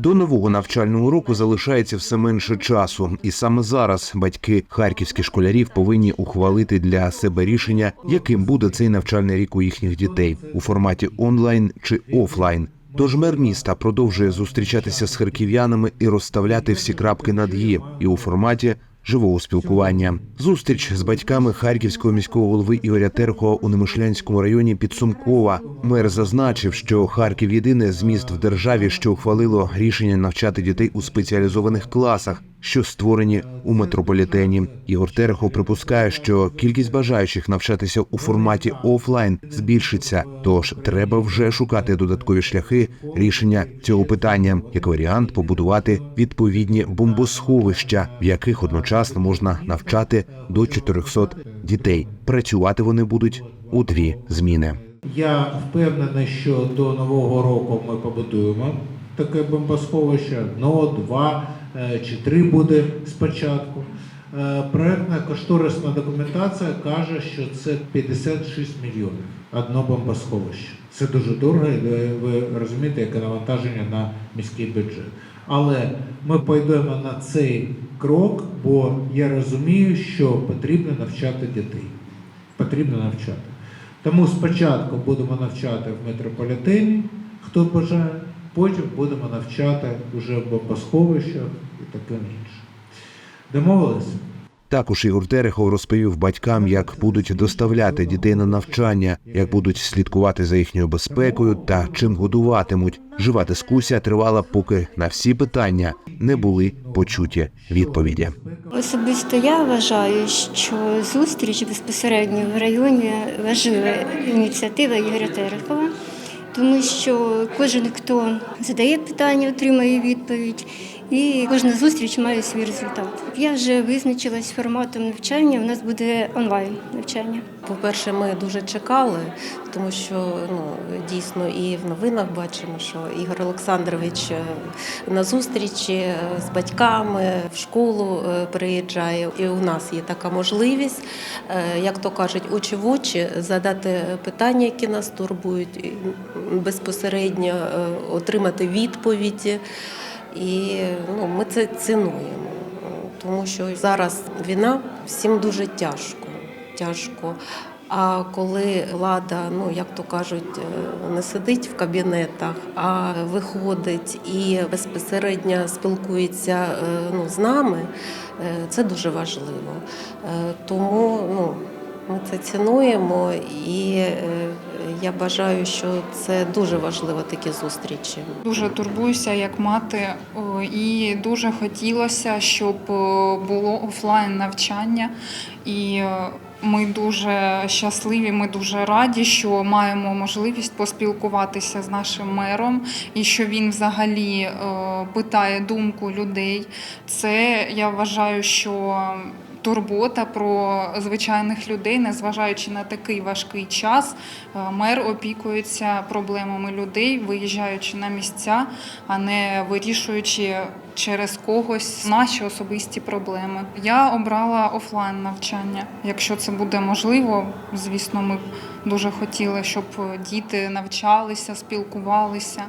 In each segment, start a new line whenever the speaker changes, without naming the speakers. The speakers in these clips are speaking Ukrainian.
До нового навчального року залишається все менше часу, і саме зараз батьки харківських школярів повинні ухвалити для себе рішення, яким буде цей навчальний рік у їхніх дітей у форматі онлайн чи офлайн. Тож мер міста продовжує зустрічатися з харків'янами і розставляти всі крапки над «і» і у форматі живого спілкування. Зустріч з батьками харківського міського голови Ігоря Терхова у Немишлянському районі підсумкова. Мер зазначив, що Харків єдине з міст в державі, що ухвалило рішення навчати дітей у спеціалізованих класах, що створені у метрополітені. Ігор Терехов припускає, що кількість бажаючих навчатися у форматі офлайн збільшиться. Тож треба вже шукати додаткові шляхи рішення цього питання, як варіант побудувати відповідні бомбосховища, в яких одночасно можна навчати до 400 дітей. Працювати вони будуть у дві зміни.
Я впевнений, що до нового року ми побудуємо таке бомбосховище, одно, два е, чи три буде спочатку. Е, Проектна кошторисна документація каже, що це 56 мільйонів одно бомбосховище. Це дуже дорого, і ви розумієте, яке навантаження на міський бюджет. Але ми пойдемо на цей крок, бо я розумію, що потрібно навчати дітей. Потрібно навчати. Тому спочатку будемо навчати в метрополітені, хто бажає, потім будемо навчати вже в бомбосховищах і таке інше. Домовились?
Також Ігор Терехов розповів батькам, як будуть доставляти дітей на навчання, як будуть слідкувати за їхньою безпекою та чим годуватимуть. Жива дискусія тривала, поки на всі питання не були почуті відповіді.
Особисто я вважаю, що зустріч безпосередньо в районі важлива ініціатива Ігоря Терехова, тому що кожен, хто задає питання, отримає відповідь, і кожна зустріч має свій результат. Я вже визначилась форматом навчання. У нас буде онлайн навчання.
По-перше, ми дуже чекали, тому що ну дійсно і в новинах бачимо, що Ігор Олександрович е, на зустрічі е, з батьками в школу е, приїжджає. І у нас є така можливість, як то кажуть, очі в очі задати питання, які нас турбують, безпосередньо е, отримати відповіді. І ну, ми це цінуємо, тому що зараз війна всім дуже тяжко тяжко. А коли влада, ну як то кажуть, е, не сидить в кабінетах, а виходить і безпосередньо спілкується е, ну, з нами, це дуже важливо. Тому ну, ми це цінуємо, і я бажаю, що це дуже важливо такі зустрічі.
Дуже турбуюся як мати, і дуже хотілося, щоб е, було офлайн навчання. І е, ми дуже щасливі, ми дуже раді, що маємо можливість поспілкуватися з нашим мером, і що він взагалі е, питає думку людей. Це я вважаю, що турбота про звичайних людей, незважаючи на такий важкий час, е, мер опікується проблемами людей, виїжджаючи на місця, а не вирішуючи через когось наші особисті проблеми. Я обрала офлайн навчання. Якщо це буде можливо, звісно, ми дуже хотіли, щоб діти навчалися, спілкувалися.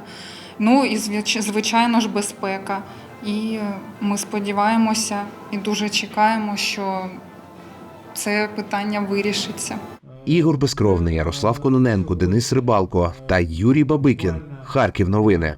Ну і звичайно ж безпека. І ми сподіваємося і дуже чекаємо, що це питання вирішиться.
Ігор Безкровний, Ярослав Кононенко, Денис Рибалко та Юрій Бабикін. Харків новини.